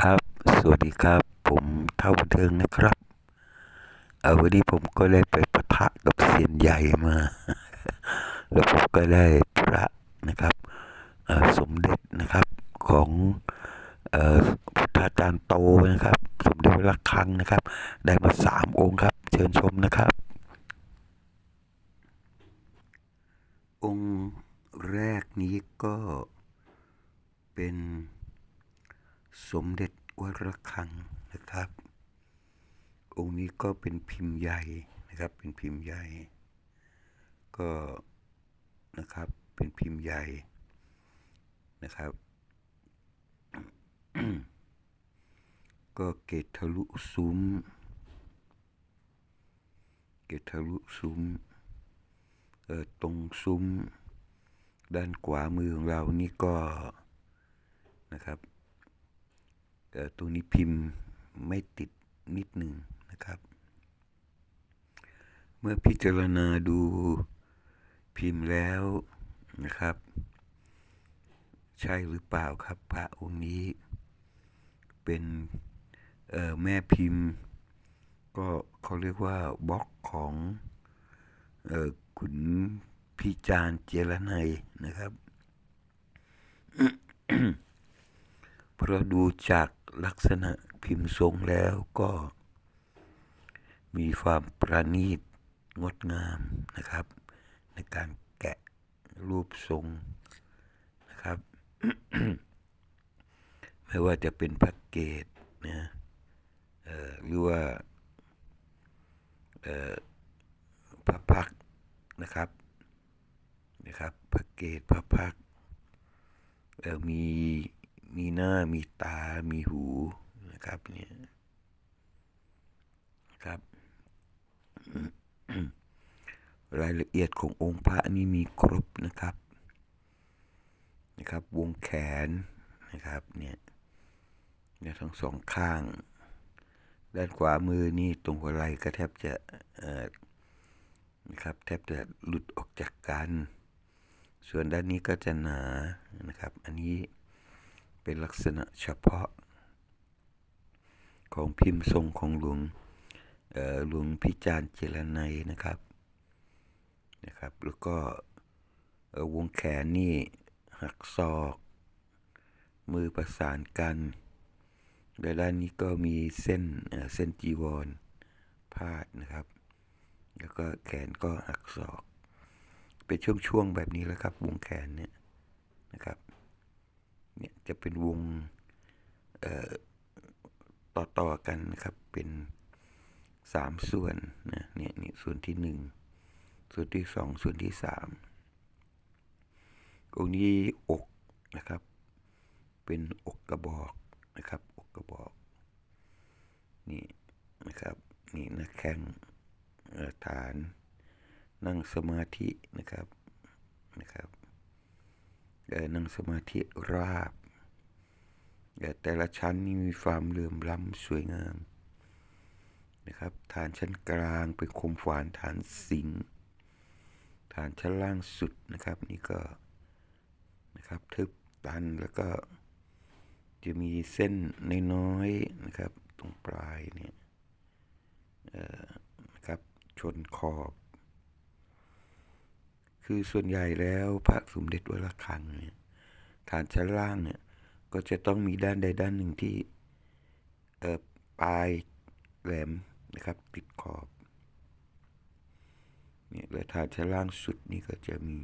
ครับ สวัสดีครับ ผมเท่าบันเทิงนะครับเอาวันนี้ผมก็ได้ไปปะทะกับเซียนใหญ่มา แล้วผมก็ได้พระนะครับสมเด็จนะครับของเอ่อพุทธาจารย์โตนะครับ สมเด็จวัดระฆังนะครับ ได้มาสามองค์ครับ เชิญชมนะครับ องค์แรกนี้ก็เป็น สมเด็จวระฆังนะครับ องค์นี้ก็เป็นพิมพ์ใหญ่นะครับ เป็นพิมพ์ใหญ่ ก็นะครับ เป็นพิมพ์ใหญ่นะครับ ก็เกตทะลุซุ้ม เกตทะลุซุ้ม เออตรงซุ้ม ด้านขวามือของเรานี่ก็นะครับ ตรงนี้พิมพ์ไม่ติดนิดหนึ่งนะครับ เมื่อพิจารณาดูพิมพ์แล้วนะครับ ใช่หรือเปล่าครับ พระองค์นี้ เป็นแม่พิมพ์ ก็เขาเรียกว่าบล็อกของขุนพิจารณ์เจรไนยนะครับเพราะดูจาก ลักษณะพิมพ์ทรงแล้วก็มีความประณีตงดงามนะครับ ในการแกะรูปทรงนะครับ ไม่ว่าจะเป็นพระเกตนะหรือว่าพระพักนะครับนะครับพระเกตพระพักเออมี มีหน้ามีตา มีหูนะครับเนี่ยครับ รายละเอียดขององค์พระนี่มีครบนะครับนะครับ วงแขนนะครับเนี่ยเนี่ยทั้งสองข้าง ด้านขวามือนี่ตรงหัวไหล่ก็แทบจะเออนะครับแทบจะหลุดออกจากกัน ส่วนด้านนี้ก็จะหนานะครับ อันนี้ เป็นลักษณะเฉพาะ ของพิมพ์ทรงของหลวงหลวงพิจารณ์เจรไนยนะครับนะครับ แล้วก็วงแขนนี่หักศอก มือประสานกันและด้านนี้ก็มีเส้นเเส้นจีวรพาดนะครับ แล้วก็แขนก็หักศอก เป็นช่วงๆแบบนี้แล้วครับวงแขนเนี่ยนะครับ เนี่ยจะเป็นวงต่อต่อๆกันนะครับเป็นสามส่วนนะเนี่ยนี่ส่วนที่หนึ่งส่วนที่สองส่วนที่สามองนี้อกนะครับ เป็นอกกระบอกนะครับ อกกระบอก นี่นะครับนี่หน้าแข้งฐาน นั่งสมาธินะครับนะครับ นั่งสมาธิราบ แต่ละชั้นนี่มีความเหลื่อมล้ำสวยงามนะครับฐานชั้นกลางเป็นคมฝานฐานสิงฐานชั้นล่างสุดนะครับ นี่ก็นะครับทึบตันแล้วก็จะมีเส้นน้อยๆนะครับ ตรงปลายเนี่ยนะครับชนขอบ คือส่วนใหญ่แล้วพระสมเด็จวัดระฆังเนี่ยฐานชั้นล่างเนี่ยก็จะต้องมีด้านใดด้านหนึ่งที่เอ่อปลายแหลมนะครับ ติดขอบเนี่ยและฐานชั้นล่างสุดนี่ก็จะมี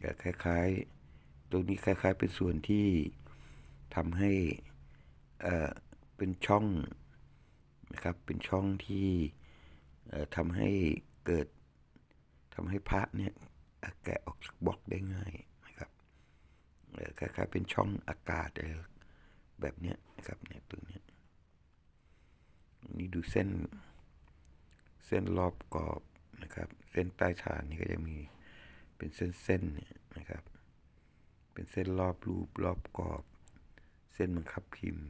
แบบคล้ายๆ ตรงนี้คล้าย ๆ เป็นส่วนที่ทำให้เอ่อเป็นช่องนะครับเป็นช่องที่เอ่อทำให้เกิด ทำให้พระเนี่ยแกะออกจากบล็อกได้ง่ายนะครับคล้ายๆเป็นช่องอากาศอะไรแบบเนี้ยนะครับเนี่ยตรงเนี้ยนี่ดูเส้น เส้นรอบกรอบนะครับ เส้นใต้ฐานนี่ก็จะมีเป็นเส้นๆเนี่ยนะครับ เป็นเส้นรอบรูปรอบกรอบ เส้นบังคับพิมพ์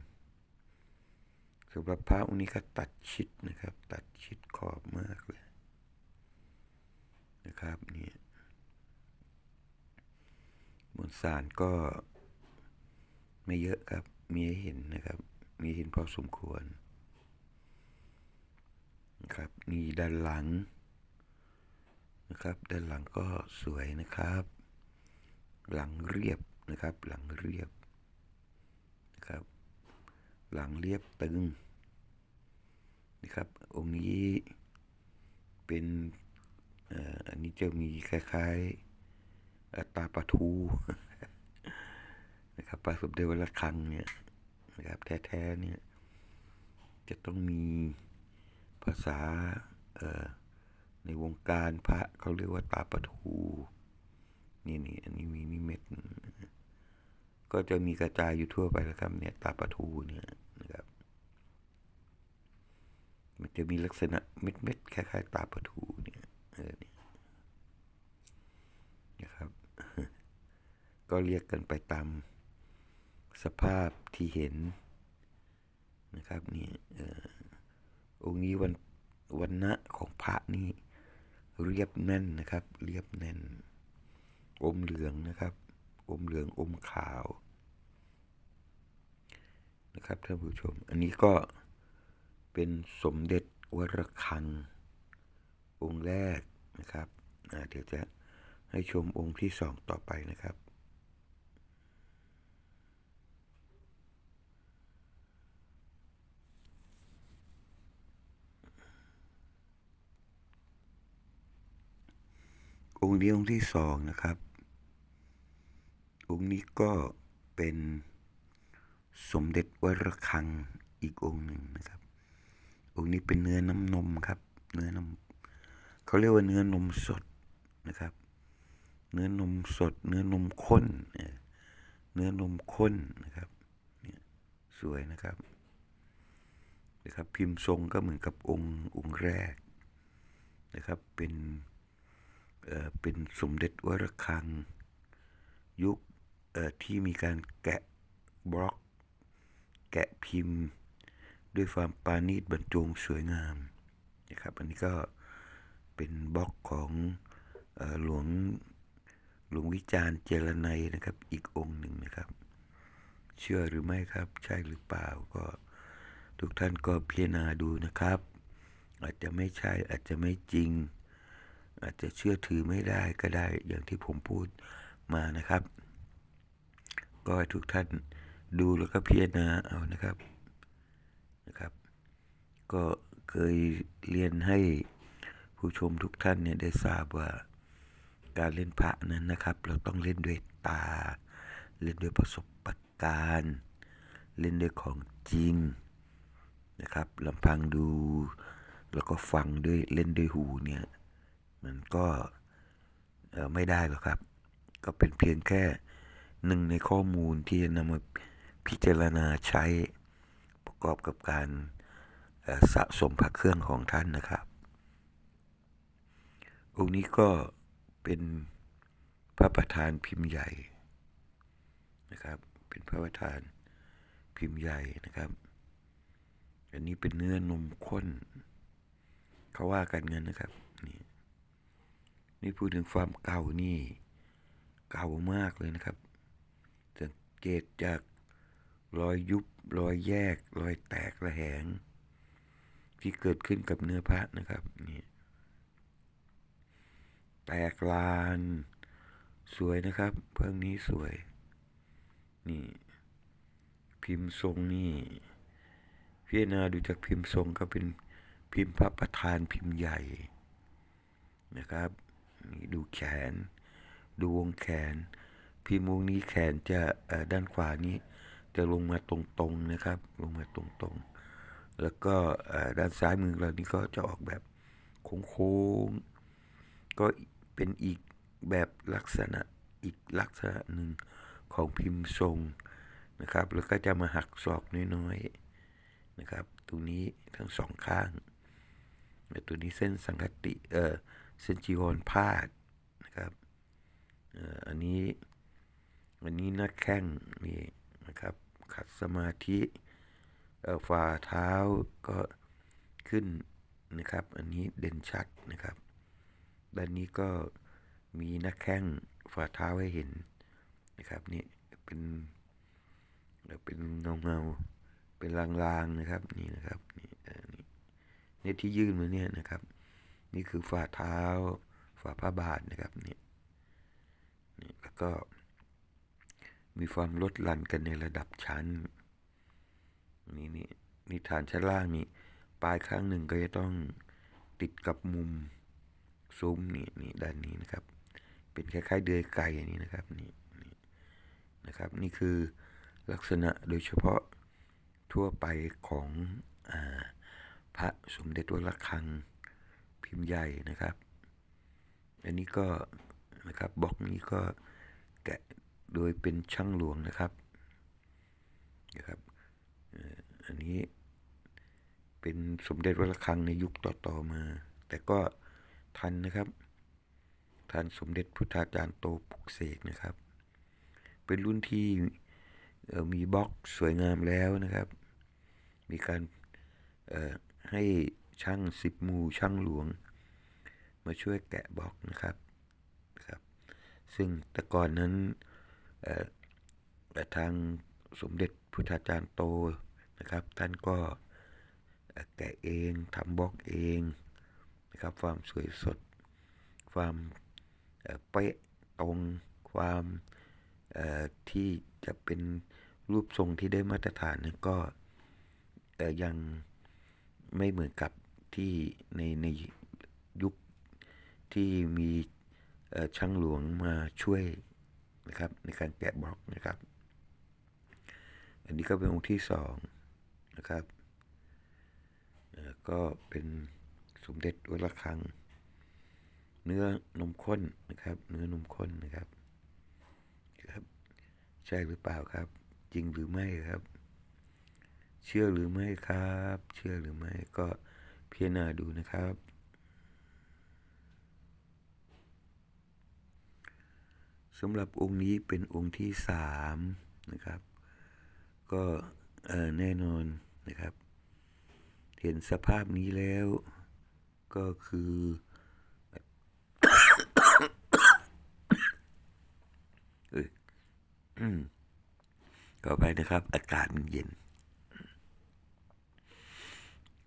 สำหรับพระองค์นี้ก็ตัดชิดนะครับ ตัดชิดขอบมากเลย นะครับเนี่ยมวลสารก็ไม่เยอะครับ มีให้เห็นนะครับ มีเห็นพอสมควรนะครับนี่ด้านหลังนะครับ ด้านหลังก็สวยนะครับ หลังเรียบนะครับ หลังเรียบนะครับ หลังเรียบตึงนะครับองค์นี้เป็น อันนี้จะมีคล้ายๆตาปลาทูนะครับปลาสมเด็จวัดระฆังเนี่ยนะครับแท้ๆเนี่ยจะต้องมีภาษาในวงการพระเขาเรียกว่าตาปะทูนี่นี่อันนี้มีนิเม็ดก็จะมีกระจายอยู่ทั่วไปแล้วครับเนี่ยตาปะทูเนี่ยนะครับ มันจะมีลักษณะเม็ดๆคล้ายๆตาปะทูเนี่ย นี่ยนะครับ ก็เรียกกันไปตามสภาพที่เห็นนะครับนี่เอ่อองค์นี้วันวันณะของพระนี่เรียบแน่นนะครับ เรียบแน่น อมเหลืองนะครับ อมเหลืองอมขาวนะครับท่านผู้ชม อันนี้ก็เป็นสมเด็จวรคัง องค์แรกนะครับเดี๋ยวจะให้ชมองค์ที่สองต่อไปนะครับ องค์นี้องค์ที่สองนะครับ องค์นี้ก็เป็นสมเด็จวรคังอีกองค์หนึ่งนะครับ องค์นี้เป็นเนื้อน้ำนมครับ เนื้อนม เขาเรียกว่าเนื้อนมสดนะครับ เนื้อนมสด เนื้อนมข้น เนื้อนมข้นนะครับเนี่ยสวยนะครับนะครับ พิมพ์ทรงก็เหมือนกับองค์องค์แรกนะครับ เป็นเอ่อเป็นสมเด็จวรคัง ยุคเอ่อที่มีการแกะบล็อก แกะพิมพ์ ด้วยความปาณีตบรรจงสวยงามนะครับ อันนี้ก็ เป็นบล็อกของอหลวงหลวงวิจารณ์เจรไนยนะครับ อีกองค์หนึ่งนะครับ เชื่อหรือไม่ครับ ใช่หรือเปล่าก็ทุกท่านก็พิจารณาดูนะครับ อาจจะไม่ใช่อาจจะไม่จริง อาจจะเชื่อถือไม่ได้ก็ได้อย่างที่ผมพูดมานะครับ ก็ให้ทุกท่านดูแล้วก็พิจารณาเอานะครับนะครับ ก็เคยเรียนให้ ผู้ชมทุกท่านเนี่ยได้ทราบว่าการเล่นพระนั้นนะครับ เราต้องเล่นด้วยตา เล่นด้วยประสบการณ์เล่นด้วยของจริงนะครับลำพังดู แล้วก็ฟังด้วยเล่นด้วยหูเนี่ยมันก็ไม่ได้หรอกครับ ก็เป็นเพียงแค่หนึ่งในข้อมูลที่จะนำมาพิจารณาใช้ประกอบกับการสะสมพระเครื่องของท่านนะครับ องค์นี้ก็เป็นพระประธานพิมพ์ใหญ่นะครับ เป็นพระประธานพิมพ์ใหญ่นะครับ อันนี้เป็นเนื้อนมข้น เขาว่ากันเงั้นนะครับนี่นี่พูดถึงความเก่านี่ เก่ามากเลยนะครับ สังเกตจากรอยยุบรอยแยก รอยแตกระแหง ที่เกิดขึ้นกับเนื้อพระนะครับนี่ แตกลาน สวยนะครับ เพิ่งนี้สวย นี่ พิมพ์ทรงนี่พิจารณาดูจากพิมพ์ทรงก็เป็นพิมพ์พระประธานพิมพ์ใหญ่นะครับนี่ดูแขน ดูวงแขน พิมพ์วงนี้แขนจะด้านขวานี้ จะลงมาตรงๆนะครับ ลงมาตรงๆ แล้วก็ด้านซ้ายมือเรานี่ก็จะออกแบบโค้งๆก็ เป็นอีกแบบลักษณะอีกลักษณะหนึ่งของพิมพ์ทรงนะครับ แล้วก็จะมาหักศอกน้อยๆนะครับ ตรงนี้ทั้งสองข้างแล้วตัวนี้เส้นสังคติเออเส้นจีวรพาดนะครับเอ่ออันนี้อันนี้หน้าแข้งนี่นะครับ ขัดสมาธิเอ่อฝ่าเท้าก็ขึ้นนะครับ อันนี้เด่นชัดนะครับ ด้านนี้ก็มีน้าแข้งฝ่าเท้าให้เห็นนะครับนี่เป็นเป็นเงาเงาเป็นลางๆนะครับนี่นะครับนี่นี่เนี่ยที่ยื่นมาเนี่ยนะครับ นี่คือฝ่าเท้าฝ่าพระบาทนะครับนี่นี่แล้วก็มีความลดหลั่นกันในระดับชั้นนี่นี่นี่ฐานชั้นล่างนี่ปลายข้างหนึ่งก็จะต้องติดกับมุม ซุ้มนี่นี่ด้านนี้นะครับ เป็นคล้ายๆ เดือยไก่อย่างนี้นะครับนี่นี่นะครับ นี่คือลักษณะโดยเฉพาะทั่วไปของอพระสมเด็จวัดระฆังพิมพ์ใหญ่นะครับ อันนี้ก็นะครับบล็อกนี้ก็แกะโดยเป็นช่างหลวงนะครับนะครับอันนี้เป็นสมเด็จวัดระฆังในยุคต่อๆมา แต่ก็ ทันนะครับท่านสมเด็จพุทธาจารย์โตปลุกเสกนะครับ เป็นรุ่นที่มีบล็อกสวยงามแล้วนะครับ มีการให้ช่างสิบมูช่างหลวง มาช่วยแกะบล็อกนะครับครับ ซึ่งแต่ก่อนนั้นเอ่อเอ่อทางสมเด็จพุทธาจารย์โตนะครับ ท่านก็แกะเองทำบล็อกเอง นะครับ ความสวยสด ความเป๊ะตรงความที่จะเป็นรูปทรงที่ได้มาตรฐานนั้นก็ยังไม่เหมือนกับที่ในในยุคที่มีช่างหลวงมาช่วยนะครับในการแกะบล็อกนะครับ อันนี้ก็เป็นองค์ที่สองนะครับก็เป็น สมเด็จวัดระฆัง เนื้อนมข้นนะครับ เนื้อนมข้นนะครับครับ ใช่หรือเปล่าครับ จริงหรือไม่ครับ เชื่อหรือไม่ครับ เชื่อหรือไม่ก็พิจารณาดูนะครับ สำหรับองค์นี้เป็นองค์ที่สามนะครับ ก็แน่นอนนะครับ เห็นสภาพนี้แล้ว ก็คือ เอ้ยอืมขอไปนะครับ อากาศมันเย็น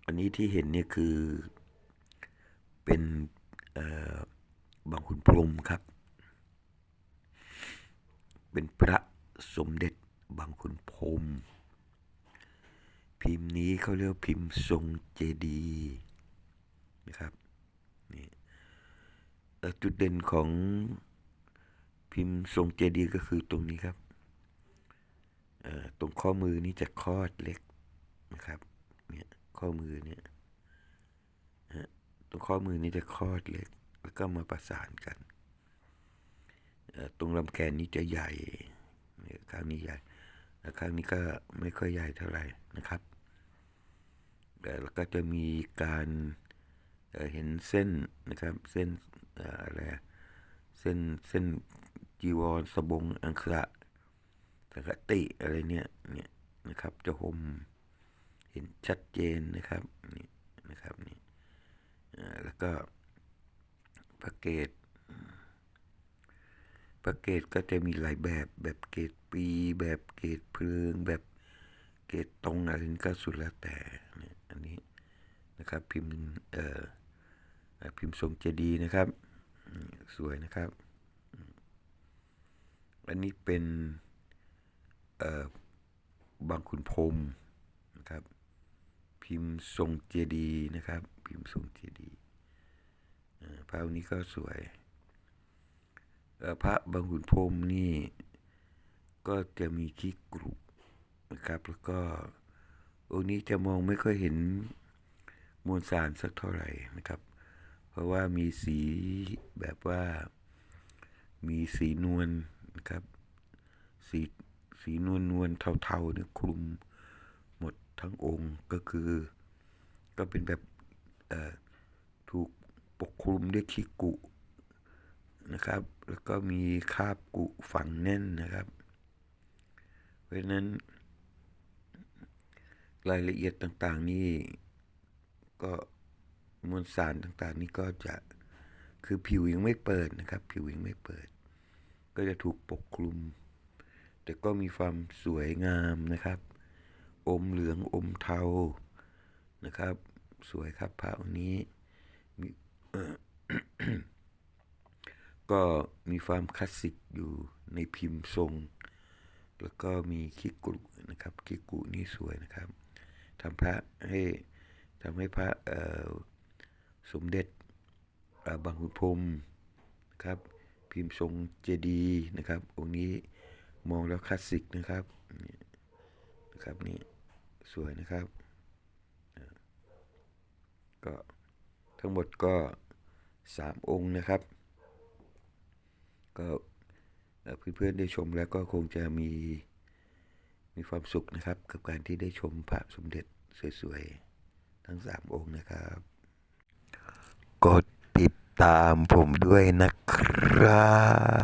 อันนี้ที่เห็นเนี่ยคือ เป็นบางขุนพรมครับ เป็นพระสมเด็จบางขุนพรมพิมพ์นี้เขาเรียกพิมพ์ทรงเจดีย์ นะครับนี่จุดเด่นของพิมพ์ทรงเจดีย์ก็คือตรงนี้ครับตรงข้อมือนี้จะคลอดเล็กนะครับเนี่ยข้อมือเนี่ยตรงข้อมือนี้จะคลอดเล็ก แล้วก็มาประสานกันตรงลำแขนนี้จะใหญ่เนี่ยข้างนี้ใหญ่แล้วข้างนี้ก็ไม่ค่อยใหญ่เท่าไหร่นะครับแล้วก็จะมีการ เเห็นเส้นนะครับ เส้นออะไรเส้นเส้นจีวรสบงอังคระสังคติอะไรเนี่ยเนี่ยนะครับ จะห่มเห็นชัดเจนนะครับนี่นะครับนี่แล้วก็พระเกตพระเกตก็จะมีหลายแบบแบบเกตปี แบบเกตเพลิง แบบเกตตรงอะไรนี่ก็สุดแล้วแต่เนี่ยอันนี้นะครับพิมพ์เอ่อเอ่อ พิมพ์ทรงเจดีย์นะครับ สวยนะครับ อันนี้เป็นบางขุนพรมนะครับ พิมพ์ทรงเจดีย์นะครับ พิมพ์ทรงเจดีย์เอ่อภาพนี้ก็สวยพระบางขุนพรมนี่ก็จะมีขี้กรุนะครับ แล้วก็องค์นี้จะมองไม่ค่อยเห็นมวลสารสักเท่าไหร่นะครับ เพราะว่ามีสีแบบว่ามีสีนวลนะครับ สีสีนวลนวลเทาๆเนี่ยคลุมหมดทั้งองค์ก็คือ ก็เป็นแบบถูกปกคลุมด้วยขี้กุนะครับ แล้วก็มีคาบกุฝังแน่นนะครับ เพราะนั้น รายละเอียดต่างๆนี่ก็ มวลสารต่างๆ นี่ก็จะคือผิวยังไม่เปิดนะครับ ผิวยังไม่เปิด ก็จะถูกปกคลุม แต่ก็มีความสวยงามนะครับ อมเหลืองอมเทานะครับ สวยครับพระองค์นี้ก็มีความคลาสสิกอยู่ในพิมพ์ทรง แล้วก็มีคิกุนะครับคิกุนี่สวยนะครับทำพระให้ทำให้พระเอ่อ สมเด็จบางขุนพรมครับ พิมพ์ทรงเจดีนะครับ องค์นี้มองแล้วคลาสสิกนะครับนะครับนี่สวยนะครับก็ทั้งหมดก็สามองค์นะครับ ก็เพื่อนๆได้ชมแล้วก็คงจะมีมีความสุขนะครับ กับการที่ได้ชมพระสมเด็จสวยๆ ทั้งสามองค์นะครับ กดติดตามผมด้วยนะครับ